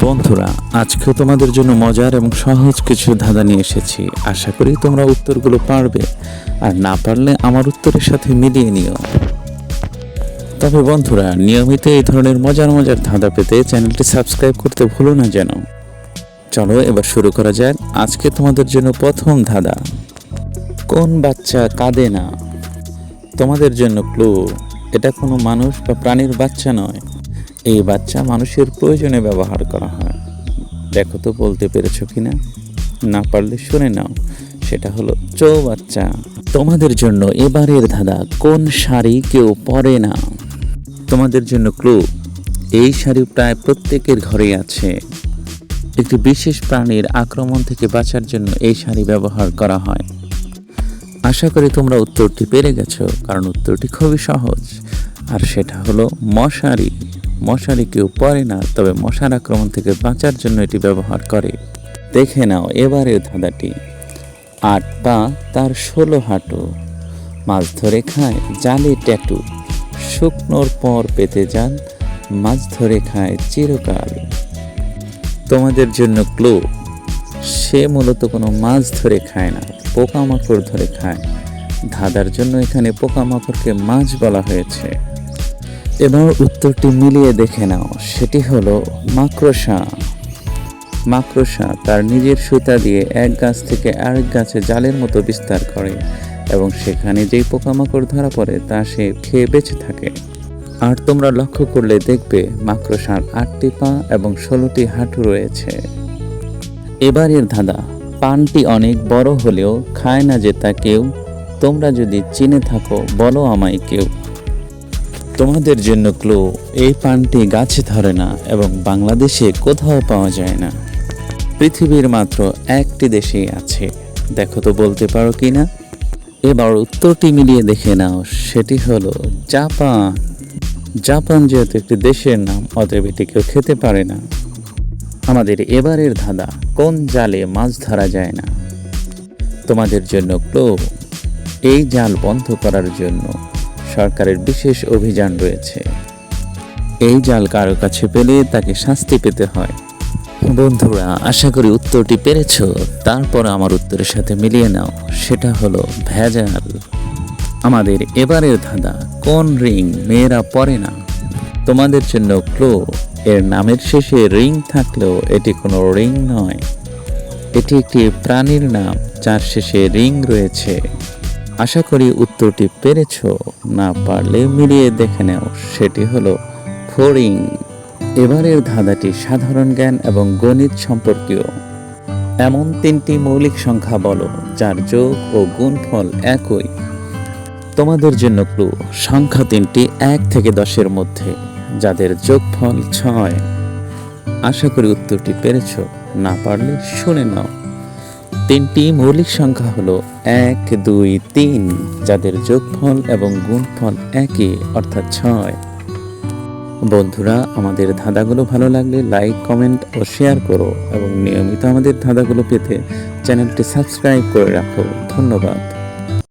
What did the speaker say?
বন্ধুরা আজকে তোমাদের জন্য মজার এবং সহজ কিছু ধাঁধা নিয়ে এসেছি। আশা করি তোমরা উত্তরগুলো পারবে। আর না পারলে আমার উত্তরের সাথে মিলিয়ে নিও। তবে বন্ধুরা, নিয়মিত এই ধরনের মজার মজার ধাঁধা পেতে চ্যানেলটি সাবস্ক্রাইব করতে ভুলো না যেন। চলো এবার শুরু করা যাক আজকে তোমাদের জন্য প্রথম ধাঁধা। কোন বাচ্চা কাঁদে না? তোমাদের জন্য ক্লু, এটা কোনো মানুষ বা প্রাণীর বাচ্চা নয়। এই বাচ্চা মানুষের প্রয়োজনে ব্যবহার করা হয়। দেখো তো বলতে পেরেছ কি না না পারলে শুনে নাও। সেটা হলো চৌবাচ্চা তোমাদের জন্য এবারের ধাঁধা কোন শাড়ি কেউ পরে না? তোমাদের জন্য ক্লু এই শাড়ি প্রায় প্রত্যেকের ঘরেই আছে। একটি বিশেষ প্রাণীর আক্রমণ থেকে বাঁচার জন্য এই শাড়ি ব্যবহার করা হয়। আশা করি তোমরা উত্তরটি পেরে গেছো, কারণ উত্তরটি খুবই সহজ। আর সেটা হলো মশারি। মশারি কেউ পরে না, তবে মশার আক্রমণ থেকে বাঁচার জন্য এটি ব্যবহার করে। দেখে নাও এবারে ধাঁধাটি। আট পা তার ষোলো হাঁটু। মাছ ধরে খায়, জালে ট্যাটু। শুকনোর পর পেতে যান, মাছ ধরে খায় চিরকাল। তোমাদের জন্য ক্লু। সে মূলত কোনো মাছ ধরে খায় না, পোকামাকড় ধরে খায়। ধাঁধার জন্য এখানে পোকামাকড়কে মাছ বলা হয়েছে। এবার উত্তরটি মিলিয়ে দেখে নাও। সেটি হলো মাকড়সা। মাকড়সা তার নিজের সুতা দিয়ে এক গাছ থেকে আরেক গাছে জালের মতো বিস্তার করে এবং সেখানে যেই পোকামাকড় ধরা পড়ে তা সে খেয়ে বেঁচে থাকে। আর তোমরা লক্ষ্য করলে দেখবে মাকড়সার আটটি পা এবং ষোলোটি হাঁটু রয়েছে। এবারের ধাঁধা। পানটি অনেক বড় হলেও খায় না যে তা কেউ। তোমরা যদি চিনে থাকো, বলো আমায় কেউ। তোমাদের জন্য ক্লো, এই পানটি গাছে ধরে না এবং বাংলাদেশে কোথাও পাওয়া যায় না। পৃথিবীর মাত্র একটি দেশেই আছে। দেখো তো বলতে পারো কি না? এবার উত্তরটি মিলিয়ে দেখে নাও, সেটি হলো জাপান। জাপান যেহেতু একটি দেশের নাম, অতএব এটি কেউ খেতে পারে না। আমাদের এবারের ধাঁধা, কোন জালে মাছ ধরা যায় না? তোমাদের জন্য ক্লো, এই জাল বন্ধ করার জন্য। সরকারের বিশেষ অভিযান রয়েছে। এই জাল কারও কাছে পেলে তাকে শাস্তি পেতে হয়। বন্ধুরা, আশা করি উত্তরটি পেরেছ। তারপর আমার উত্তরের সাথে মিলিয়ে নাও। সেটা হলো ভেজাল। আমাদের এবারের ধাঁধা, কোন রিং মেয়েরা পরে না? তোমাদের জন্য ক্লো, এর নামের শেষে রিং থাকলেও এটি কোনো রিং নয়। এটি একটি প্রাণীর নাম, যার শেষে রিং রয়েছে। আশা করি উত্তরটি পেরেছ। না পারলে মিলিয়ে দেখে নাও, সেটি হলো ফোরিং। এবারের ধাঁধাটি সাধারণ জ্ঞান এবং গণিত সম্পর্কীয়। এমন তিনটি মৌলিক সংখ্যা বলো, যার যোগ ও গুণফল একই। তোমাদের জন্য ক্লু, সংখ্যা তিনটি এক থেকে দশের মধ্যে, যাদের যোগফল ছয়। আশা করি উত্তরটি পেরেছ, না পারলে শুনে নাও। তিনটি মৌলিক সংখ্যা হলো এক, দুই, তিন, যাদের যোগফল এবং গুণফল একই অর্থাৎ ছয়। বন্ধুরা, আমাদের ধাঁধাগুলো ভালো লাগলে লাইক, কমেন্ট ও শেয়ার করো এবং নিয়মিত আমাদের ধাঁধাগুলো পেতে চ্যানেলটি সাবস্ক্রাইব করে রাখো। ধন্যবাদ।